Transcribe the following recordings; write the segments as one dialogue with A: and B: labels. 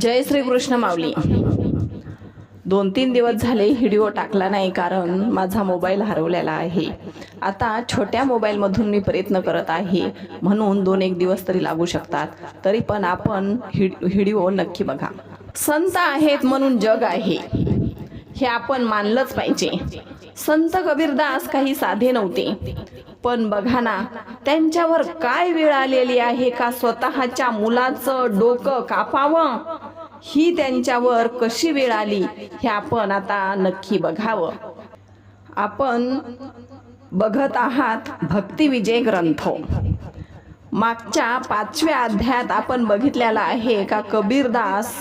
A: जय श्रीकृष्ण माऊली. दोन तीन दिवस झाले व्हिडिओ टाकला नाही कारण माझा मोबाईल हरवलेला आहे. आता छोट्या मोबाईलमधून मी प्रयत्न करत आहे. म्हणून दोन एक दिवस तरी लागू शकतात. तरी पण आपण व्हिडिओ नक्की बघा. संत आहेत म्हणून जग आहे. हे आपण मानलंच पाहिजे. संत कबीरदास काही साधे नव्हते. पण बघा ना त्यांच्यावर काय वेळ आलेली आहे का स्वतःच्या मुलाचं डोकं कापावं? ही त्यांच्यावर कशी वेळ आली हे आपण आता नक्की बघावं. आपण बघत आहात भक्ती विजय ग्रंथ. मागच्या पाचव्या अध्यायात आपण बघितलेला आहे का कबीरदास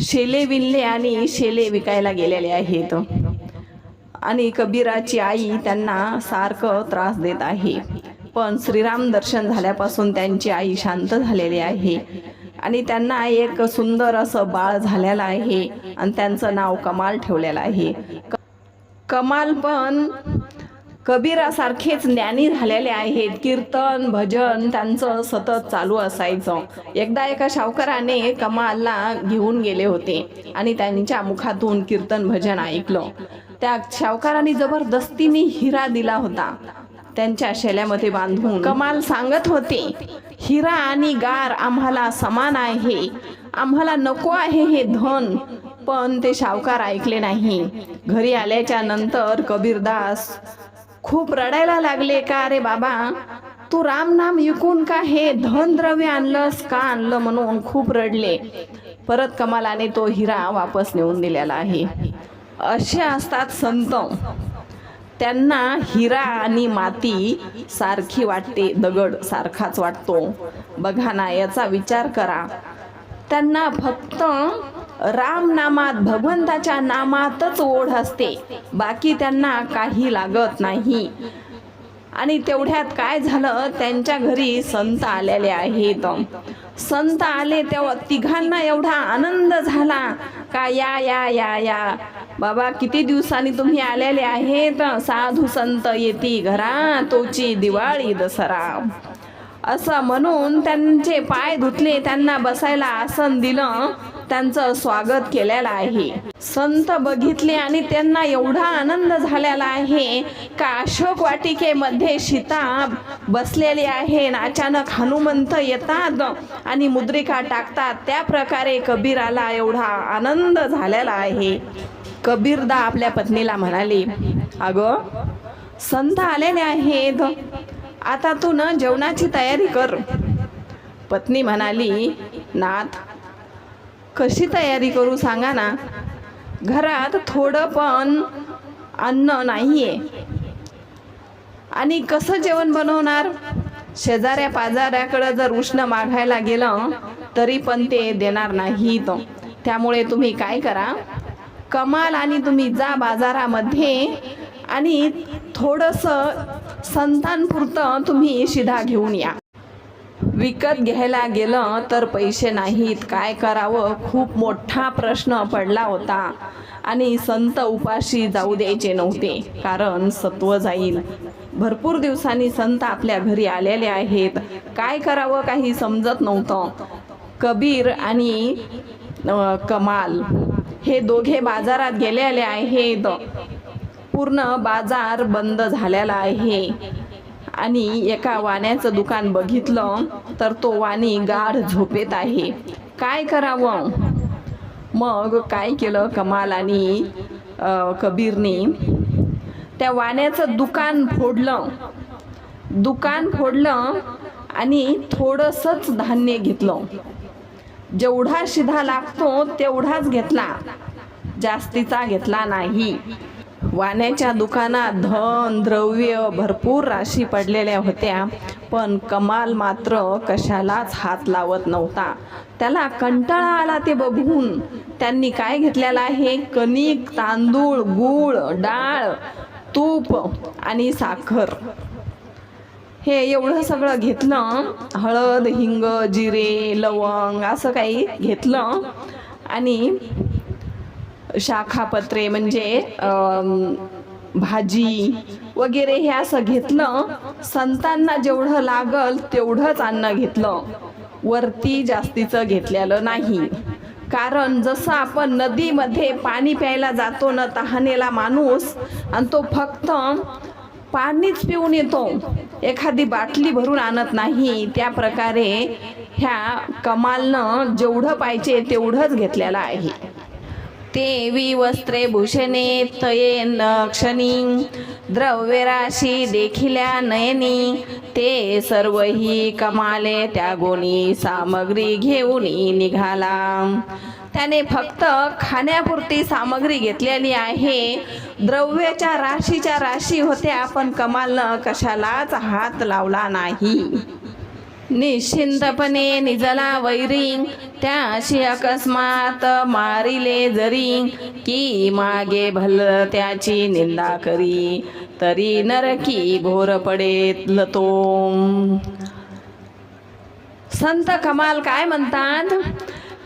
A: शेले विणले आणि शेले विकायला गेलेले आहेत. आणि कबीराची आई त्यांना सारखं त्रास देत आहे. पण श्रीराम दर्शन झाल्यापासून त्यांची आई शांत झालेली आहे आणि त्यांना एक सुंदर असं बाळ झालेलं आहे आणि त्यांचं नाव कमाल ठेवलेलं आहे. क- कमाल पण कबीरासारखेच ज्ञानी झालेले आहेत. कीर्तन भजन त्यांचं सतत चालू असायचं. एकदा एका शावकराने कमालला घेऊन गेले होते आणि त्यांच्या मुखातून कीर्तन भजन ऐकलं. त्या शावकारांनी जबरदस्तीने हिरा दिला होता. त्यांच्या शेल्यामध्ये बांधून कमाल सांगत होते हिरा आणि गार आम्हाला समान आहे आम्हाला नको आहे हे धन. पण ते शावकार ऐकले नाही. घरी आल्याच्यानंतर कबीरदास खूप रडायला लागले का अरे बाबा? तू राम नाम विकून का हे धन द्रव्य आणलंस का आणलं म्हणून खूप रडले. परत कमालाने तो हिरा वापस नेऊन दिलेला आहे. असे असतात संत. त्यांना हिरा आणि माती सारखी वाटते दगड सारखाच वाटतो. बघा ना याचा विचार करा. त्यांना फक्त राम नामात भगवंताच्या नामातच ओढ असते. बाकी त्यांना काही लागत नाही. आणि तेवढ्यात काय झालं? त्यांच्या घरी संत आलेले आहेत. संत आले तेव्हा तिघांना एवढा आनंद झाला. का या या या या. बाबा किती दिवसांनी तुम्ही आलेले आहेत? साधू संत येती घरा तोची दिवाळी दसरा. असं म्हणून त्यांचे पाय धुतले त्यांना बसायला आसन दिलं त्यांचं स्वागत केलेलं आहे. संत बघितले आणि त्यांना एवढा आनंद झालेला आहे का अशोक वाटिकेमध्ये सीता बसलेली आहे अचानक हनुमंत येतात आणि मुद्रिका टाकतात. त्या प्रकारे कबीराला एवढा आनंद झालेला आहे. कबीरदा आपल्या पत्नीला म्हणाले अगं संत आलेले आहेत. आता तू न जेवणाची तयारी कर. पत्नी म्हणाली नाथ कशी तयारी करू सांगा ना? घरात थोडं पण अन्न नाहीये. आणि कसं जेवण बनवणार? शेजाऱ्या पाजाऱ्याकडं जर उष्ण मागायला गेलं तरी पण ते देणार नाहीत. त्यामुळे तुम्ही काय करा? कमाल आणि तुम्ही जा बाजारामध्ये आणि थोडंसं संतांपुरतं तुम्ही शिधा घेऊन या. विकत घ्यायला गेलं तर पैसे नाहीत. काय करावं? खूप मोठा प्रश्न पडला होता आणि संत उपाशी जाऊ द्यायचे नव्हते कारण सत्व जाईल. भरपूर दिवसांनी संत आपल्या घरी आलेले आहेत. काय करावं काही समजत नव्हतं. कबीर आणि कमाल. हे दोघे बाजारात गेलेले आहेत. पूर्ण बाजार बंद झालेला आहे. आणि एका वाण्याचं दुकान बघितलं तर तो वाणी गाढ झोपेत आहे. काय करावं? मग काय केलं कमाल आणि कबीरने? त्या वाण्याचं दुकान फोडलं. दुकान फोडलं आणि थोडंसंच धान्य घेतलं. जेवढा शिधा लागतो तेवढाच घेतला. जास्तीचा घेतला नाही. वाण्याच्या दुकानात धन द्रव्य भरपूर राशी पडलेल्या होत्या पण कमाल मात्र कशालाच हात लावत नव्हता. त्याला कंटाळा आला ते बघून. त्यांनी काय घेतलेलं आहे? कणिक तांदूळ गूळ डाळ तूप आणि साखर. हे एवढं सगळं घेतलं. हळद हिंग जिरे लवंग असं काही घेतलं. आणि शाखापत्रे म्हणजे भाजी वगैरे हे असं घेतलं. संतांना जेवढं लागल तेवढंच अन्न घेतलं. वरती जास्तीचं घेतलेलं नाही. कारण जसं आपण नदीमध्ये पाणी प्यायला जातो ना तहानेला माणूस आणि तो फक्त पाणीच पिऊन येतो. एखादी बाटली भरून आणत नाही त्या प्रकारे ह्या कमालनं जेवढं पाहिजे तेवढंच घेतलेलं आहे. देवी वस्त्रे भूषणे तये लक्षणी द्रव्यराशी देखिल्या नयनी ते सर्वही कमाले त्या गोणी सामग्री घेऊन निघाला. त्याने फक्त खाण्यापुरती सामग्री घेतलेली आहे. द्रव्याच्या राशीच्या राशी होत्या पण कमालनं कशालाच हात लावला नाही. निश्चिंतपणे निजला वैरी त्याशी अकस्मात मारिले जरी की मागे भल त्याची निंदा करी तरी नरकी घोर पडेल तो. संत कमाल काय म्हणतात?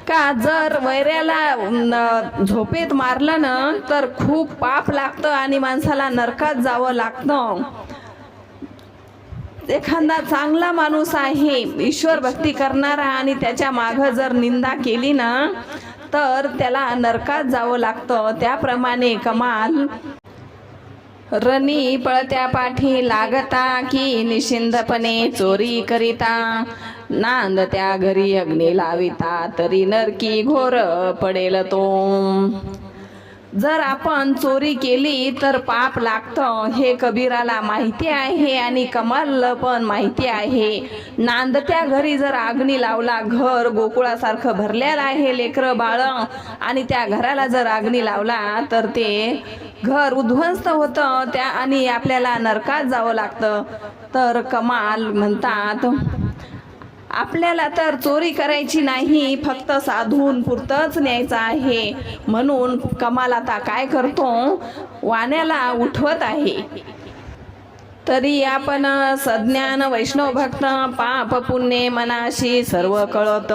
A: का जर वैऱ्याला न, झोपेत मारलं ना तर खूप पाप लागतं आणि माणसाला नरकात जावं लागतं. एखादा चांगला माणूस आहे ईश्वर भक्ती करणारा आणि त्याच्या मागं जर निंदा केली ना तर त्याला नरकात जावं लागतं. त्याप्रमाणे कमाल. रनी पळत्या पाठी लागता की निशिंदपणे चोरी करिता. नांद त्या घरी अग्नी लाविता तरी नरकी घोर पडेल तो. जर आपण चोरी केली तर पाप लागतं हे कबीराला माहिती आहे आणि कमालला पण माहिती आहे. नांदत्या घरी जर अग्नी लावला घर गोकुळासारखं भरलेलं आहे लेकरं बाळ आणि त्या घराला जर अग्नी लावला तर ते घर उद्ध्वस्त होतं त्या आणि आपल्याला नरकात जावं लागतं. तर कमाल म्हणतात आपल्याला तर चोरी करायची नाही फक्त साधून पुरतच न्यायचं आहे. म्हणून कमाल आता काय करतो? वाण्याला उठवत आहे. तरी आपण सज्ञान वैष्णव भक्त पाप पुण्य मनाशी सर्व कळत.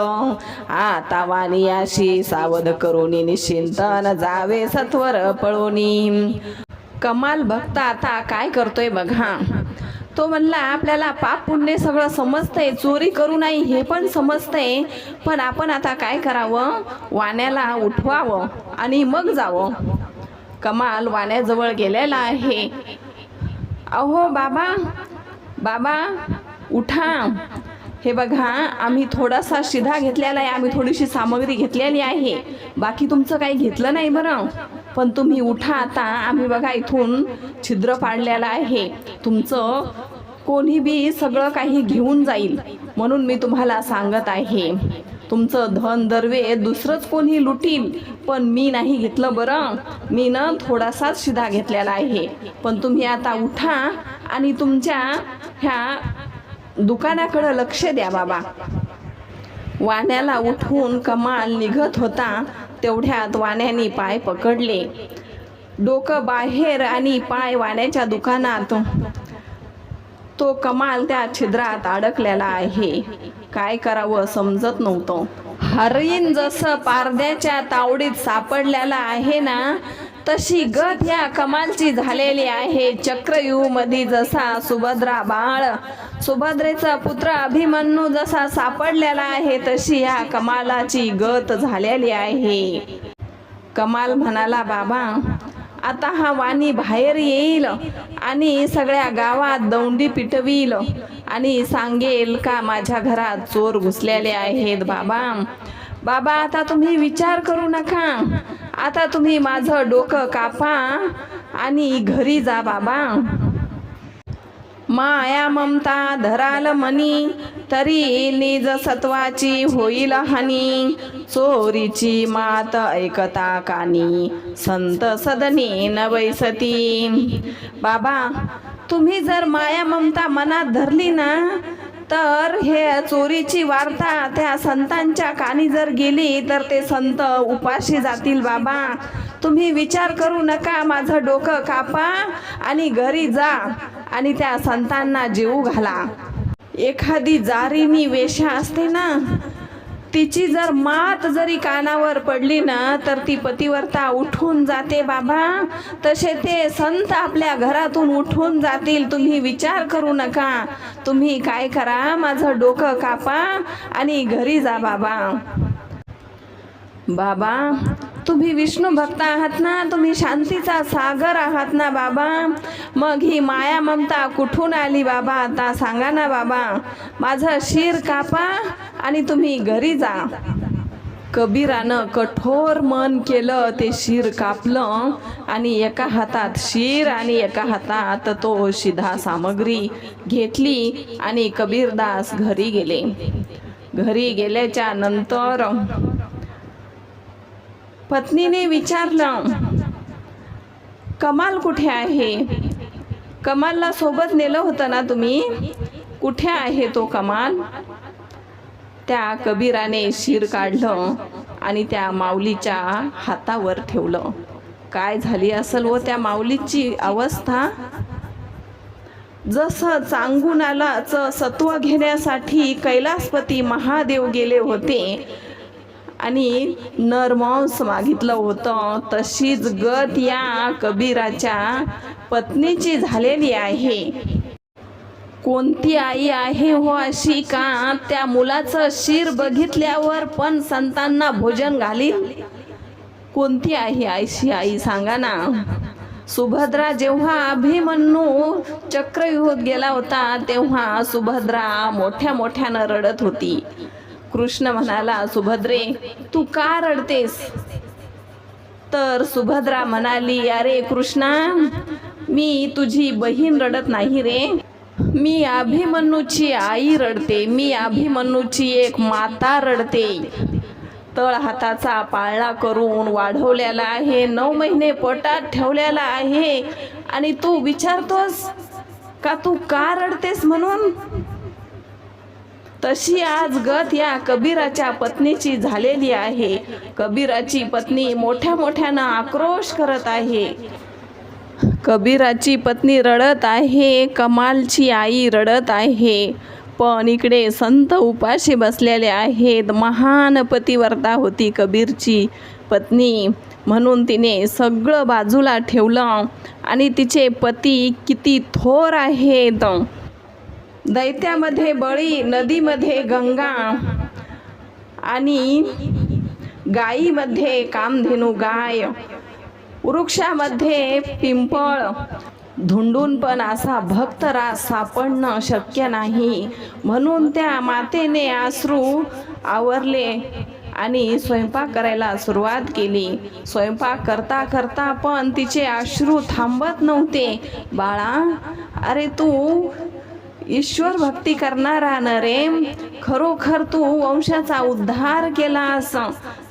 A: आता वाणियाशी सावध करून निश्चिंतन जावे सत्वर पळोनी. कमाल भक्त आता काय करतोय बघा. तो म्हणला आपल्याला पाप पुण्य सगळं समजतंय चोरी करू नाही हे पण समजतंय. पण आपण आता काय करावं? वाण्याला उठवावं आणि मग जावं. कमाल वाण्याजवळ गेलेला आहे. अहो बाबा बाबा उठा. हे बघा आम्ही थोडासा शिधा घेतलेला आहे आम्ही थोडीशी सामग्री घेतलेली आहे. बाकी तुमचं काही घेतलं नाही बरं. पण तुम्ही उठा आता आम्ही बघा इथून छिद्र पाडलेलं आहे. तुमचं कोणी बी सगळं काही घेऊन जाईल म्हणून मी तुम्हाला सांगत आहे. तुमचं धन दर्वे दुसरंच कोणी लुटील पण मी नाही घेतलं बरं. मी ना थोडासाच शिधा घेतलेला आहे. पण तुम्ही आता उठा आणि तुमच्या ह्या दुकानाकडं लक्ष द्या बाबा. वाण्याला उठून कमाल निघत होता तेवढ्यात वाण्याने पाय पकडले. डोकं बाहेर आणि पाय वाण्याच्या दुकानात. तो कमाल त्या छिद्रात अडकलेला आहे. काय करावं समजत नव्हतं. हरिण जसं पारद्याच्या तावडीत सापडलेला आहे ना तशी गत ह्या कमालची झालेली आहे. चक्रव्यूहमध्ये जसा सुभद्रा बाळ सुभद्रेचा पुत्र अभिमन्यू जसा सापडलेला आहे तशी ह्या कमालाची गत झालेली आहे. कमाल म्हणाला बाबा आता हा वाणी बाहेर येईल आणि सगळ्या गावात दौंडी पिटवील आणि सांगेल का माझ्या घरात चोर घुसलेले आहेत बाबा? बाबा आता तुम्ही विचार करू नका. आता तुम्ही माझं डोकं कापा आणि घरी जा बाबा. माया ममता धराल मनी तरी निज सत्वाची होईल हानी. चोरीची मात ऐकता कानी संत सदनी न बैसती बाबा तुम्ही जर माया ममता मनात धरली ना तर हे चोरीची वार्ता त्या संतांच्या कानी जर गेली तर ते संत उपाशी जातील बाबा. तुम्ही विचार करू नका माझं डोकं कापा आणि घरी जा आणि त्या संतांना जीव घाला. एखादी जारीनी वेशा असते ना तिची जर मात जरी कानावर पडली ना तर ती पतिवर्ता उठून जाते बाबा. तसे ते संत आपल्या घरातून उठून जातील. तुम्ही विचार करू नका. तुम्ही काय करा माझं डोकं कापा आणि घरी जा बाबा. बाबा तुम्ही विष्णू भक्त आहात ना तुम्ही शांतीचा सागर आहात ना बाबा. मग ही माया ममता कुठून आली बाबा? आता सांगा ना बाबा. माझं शिर कापा आणि तुम्ही घरी जा. कबीरानं कठोर मन केलं ते शिर कापलं आणि एका हातात शिर आणि एका हातात तो शिधा सामग्री घेतली आणि कबीरदास घरी गेले. घरी गेल्याच्यानंतर पत्नीने विचारलं कमाल कुठे आहे? कमालला सोबत नेलं होतं ना तुम्ही? कुठे आहे तो कमाल? त्या कबीराने शिर काढलं आणि त्या माऊलीच्या हातावर ठेवलं. काय झाली असेल व हो त्या माऊलीची अवस्था? जसं चांगुणालाच सत्व घेण्यासाठी कैलासपती महादेव गेले होते आणि नरमांस मागितलं होतं. तशीच गत या कबीराच्या पत्नीची झालेली आहे. कोणती आई आहे हो अशी का? त्या मुलाचं शिर बघितल्यावर पण संतांना भोजन घालील कोणती आहे आईशी आई? सांगा ना. सुभद्रा जेव्हा अभिमन्यू चक्रव्यूहात गेला होता तेव्हा सुभद्रा मोठ्या मोठ्यानं रडत होती. कृष्ण म्हणाला सुभद्रे तू का रडतेस? तर सुभद्रा म्हणाली अरे कृष्णा मी तुझी बहीण रडत नाही रे. मी अभिमन्यूची आई रडते. मी अभिमन्यूची एक माता रडते. तळ हाताचा पाळणा करून वाढवलेला आहे नऊ महिने पोटात ठेवलेला आहे. आणि तू विचारतोस का तू का रडतेस म्हणून? तशी आज गत या कबीराच्या पत्नीची झालेली आहे. कबीराची पत्नी मोठ्या मोठ्यानं आक्रोश करत आहे. कबीराची पत्नी रडत आहे कमालची आई रडत आहे. पण इकडे संत उपाशी बसलेले आहेत. महान पतिवर्ता होती कबीरची पत्नी. म्हणून तिने सगळं बाजूला ठेवलं आणि तिचे पती किती थोर आहेत. दैत्यामध्ये बळी नदीमध्ये गंगा आणि गायीमध्ये कामधेनू गाय. वृक्षामध्ये पिंपळ. धुंडून पण असा भक्तरास सापडणं शक्य नाही. म्हणून त्या मातेने आश्रू आवरले आणि स्वयंपाक करायला सुरुवात केली. स्वयंपाक करता करता पण तिचे अश्रू थांबत नव्हते. बाळा अरे तू ईश्वर भक्ती करणारा न रे खरोखर तू वंशाचा उद्धार केलास.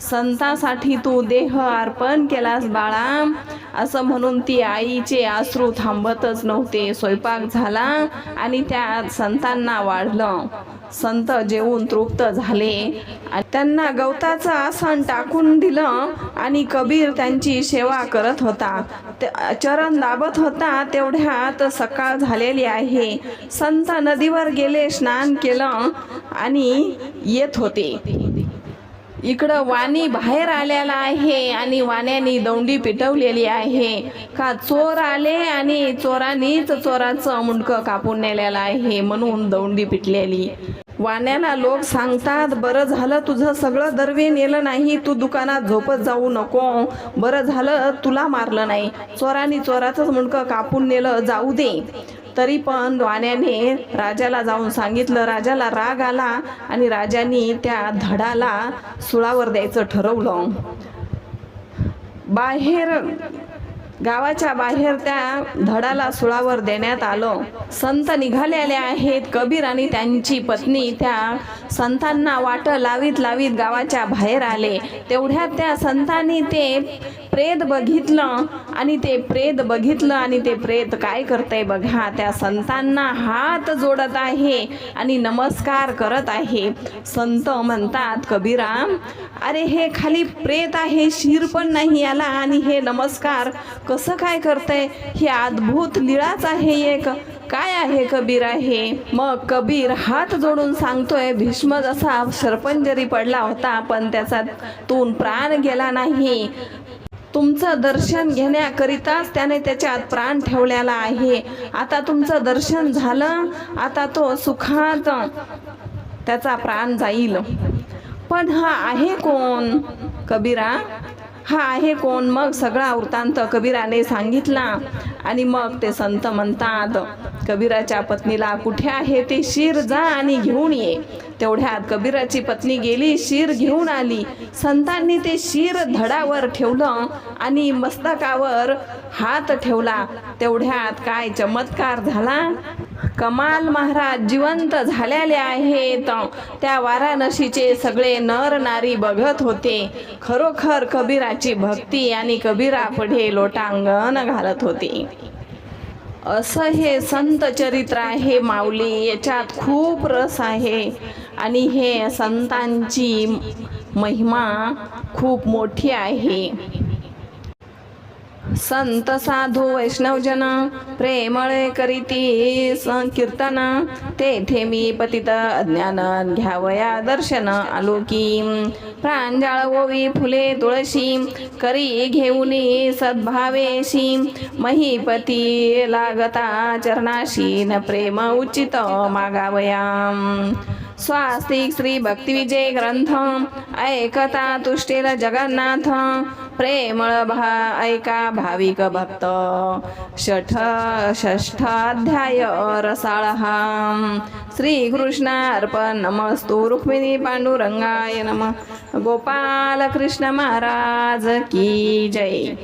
A: संतासाठी तू देह अर्पण केलास बाळा. असं म्हणून ती आईचे आश्रू थांबतच नव्हते. स्वयंपाक झाला आणि त्या संतांना वाढलं. संत जेवून तृप्त झाले. त्यांना गवताचं आसन टाकून दिलं आणि कबीर त्यांची सेवा करत होता. ते- चरण दाबत होता तेवढ्यात सकाळ झालेली आहे. संत नदीवर गेले स्नान केलं आणि येत होते. इकडं वाणी बाहेर आलेला आहे आणि वाण्यानी दौंडी पिटवलेली आहे. का चोर आले आणि चोरांनीच चोराचं मुंडकं कापून नेलेलं आहे म्हणून दौंडी पिटलेली. वाण्याला लोक सांगतात बरं झालं तुझं सगळं दरवे नेलं नाही तू दुकानात झोपत जाऊ नको. बरं झालं तुला मारलं नाही. चोरांनी चोराचंच मुंडकं कापून नेलं जाऊ दे. तरी पण वाण्याने राजाला जाऊन सांगितलं. राजाला राग आला आणि राजाने त्या धडाला सुळावर द्यायचं ठरवलं. बाहेर गावाच्या बाहेर त्या धडाला सुळावर देण्यात आलं. संत निघालेले आहेत. कबीर आणि त्यांची पत्नी त्या संतांना वाट लावीत लावीत गावाच्या बाहेर आले. तेवढ्यात त्या संतांनी ते प्रेत बघितलं आणि ते प्रेत बघितलं आणि ते प्रेत काय करतंय बघा त्या संतांना हात जोडत आहे आणि नमस्कार करत आहे. संत म्हणतात कबीरा अरे हे खाली प्रेत आहे शिर पण नाही आला आणि हे नमस्कार कसं काय करतंय? हे अद्भुत लीळाच आहे एक. काय आहे कबीर आहे? मग कबीर हात जोडून सांगतोय भीष्म जसा सरपंजरी पडला होता पण त्याचा तून प्राण गेला नाही. तुमचं दर्शन घेण्याकरिताच त्याने त्याच्यात प्राण ठेवलेला आहे. आता तुमचं दर्शन झालं आता तो सुखात त्याचा प्राण जाईल. पण हा आहे कोण? कबीरा? हा आहे कोण? मग सगळा वृत्तांत कबीराने सांगितला आणि मग ते संत म्हणतात कबीराच्या पत्नीला कुठे आहे ते शिर जा आणि घेऊन ये. तेवढ्यात कबीराची पत्नी गेली शिर घेऊन आली. संतांनी ते शिर धडावर ठेवलं आणि मस्तकावर हात ठेवला. तेवढ्यात काय चमत्कार झाला? कमाल महाराज जिवंत झालेले आहेत. त्या वाराणसीचे सगळे नर नारी बघत होते. खरोखर कबीराची भक्ती आणि कबीरा पुढे लोटांगण घालत होते. असं हे संत चरित्र आहे माऊली याच्यात खूप रस आहे. आणि हे संतांची महिमा खूप मोठी आहे. संत साधू वैष्णवजन प्रेमळे करीती संकीर्तन तेथे मी पतित अज्ञान घ्यावया दर्शन आलो की प्रांजळ ओवी फुले तुळशी करी घेऊनी सद्भावेशी. महीपती लागता चरणाशी न प्रेम उचित मागावया. स्वास्तिक श्री भक्तिविजय ग्रंथ ऐकता तुष्टेल जगन्नाथ प्रेमळ भा ऐका भाविक भक्त। षठ षष्ठ अध्याय रसाळ। श्री कृष्ण अर्पण नमस्तु रुक्मिणी पांडुरंगाय नम। गोपाल कृष्ण महाराज की जय।